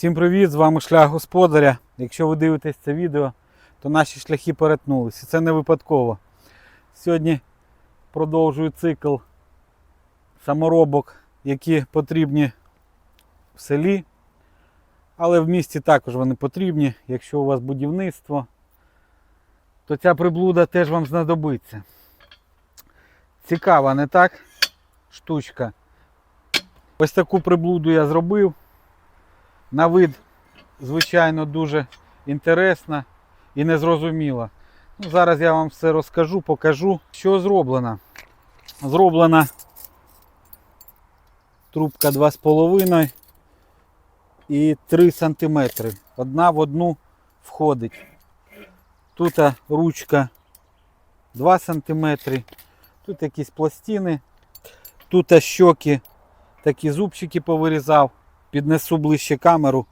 Всім привіт! З вами шлях господаря. Якщо ви дивитесь це відео, то наші шляхи перетнулися. Це не випадково. Сьогодні продовжую цикл саморобок, які потрібні в селі. Але в місті також вони потрібні. Якщо у вас будівництво, то ця приблуда теж вам знадобиться. Цікава, не так? Штучка. Ось таку приблуду я зробив. На вид, звичайно, дуже інтересна і незрозуміла. Ну, зараз я вам все розкажу, покажу, що зроблено. Зроблена трубка 2,5 і 3 см. Одна в одну входить. Тут ручка 2 см, тут якісь пластини, тут щоки, такі зубчики повирізав. Піднесу ближче камеру,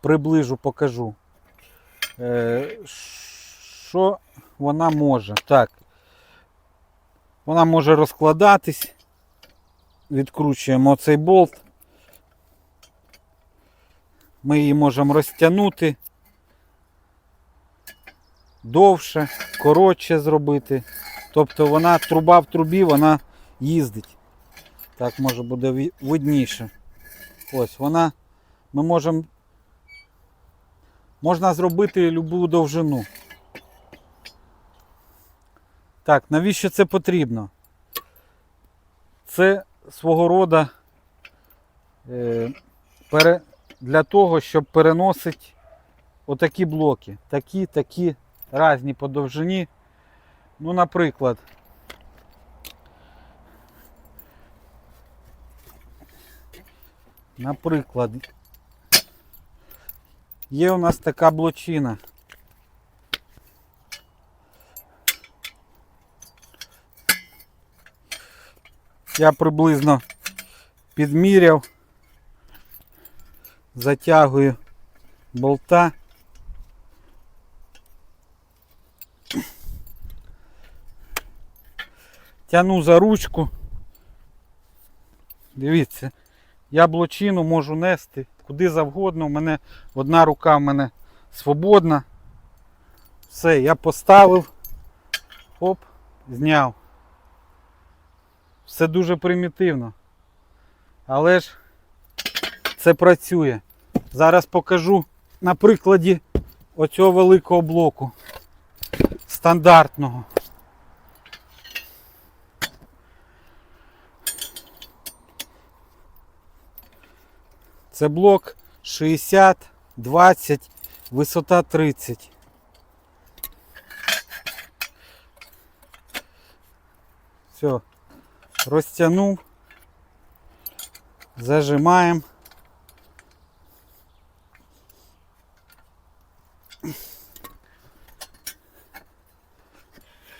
приближу, покажу. Е, Що вона може? Так. Вона може розкладатись. Відкручуємо цей болт. Ми її можемо розтягнути довше, коротше зробити. Тобто вона труба в трубі, вона їздить. Так може буде видніше. Ось вона. Ми можемо. Можна зробити любу довжину. Так, навіщо це потрібно? Це свого роду е, для того, щоб переносити отакі блоки. Такі, такі різні по довжині. Ну, наприклад, Наприклад, є у нас така блочина. Я приблизно підміряв, затягую болта. Тяну за ручку. Дивіться. Я блочину можу нести куди завгодно. У мене одна рука в мене свободна. Все, я поставив. Оп, зняв. Все дуже примітивно. Але ж це працює. Зараз покажу на прикладі оцього великого блоку. Стандартного. Це блок 60, 20, висота 30. Все, розтягнув, зажимаємо.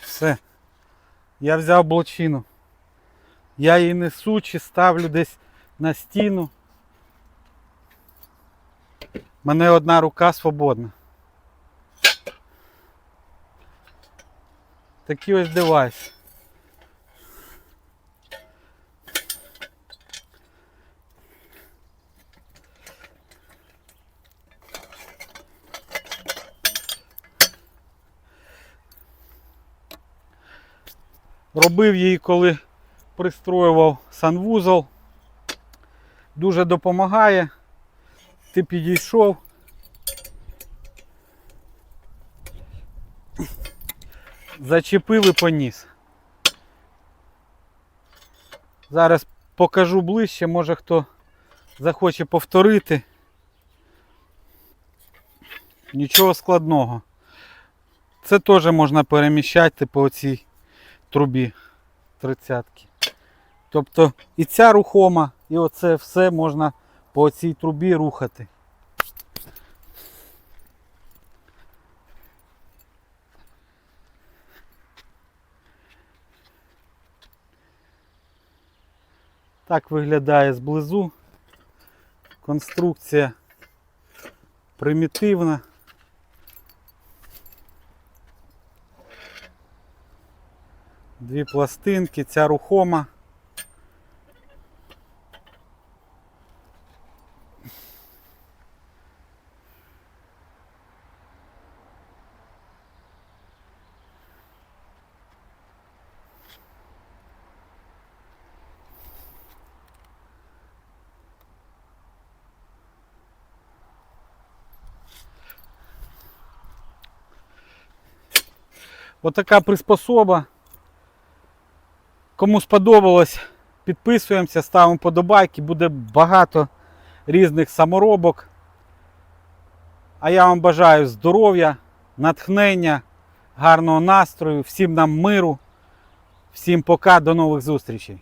Все. Я взяв блочину. Я її несу чи ставлю десь на стіну. Мене одна рука свободна. Такий ось девайс. Робив її, коли пристроював санвузол. Дуже допомагає ти підійшов. Зачепив і поніс. Зараз покажу ближче, може хто захоче повторити. Нічого складного. Це теж можна переміщати по цій трубі тридцятки. Тобто і ця рухома, і оце все можна по цій трубі рухати. Так виглядає зблизу. Конструкція примітивна. Дві пластинки, ця рухома. Отака приспособа. Кому сподобалось, підписуємося, ставимо подобайки, буде багато різних саморобок. А я вам бажаю здоров'я, натхнення, гарного настрою, всім нам миру. Всім пока, до нових зустрічей.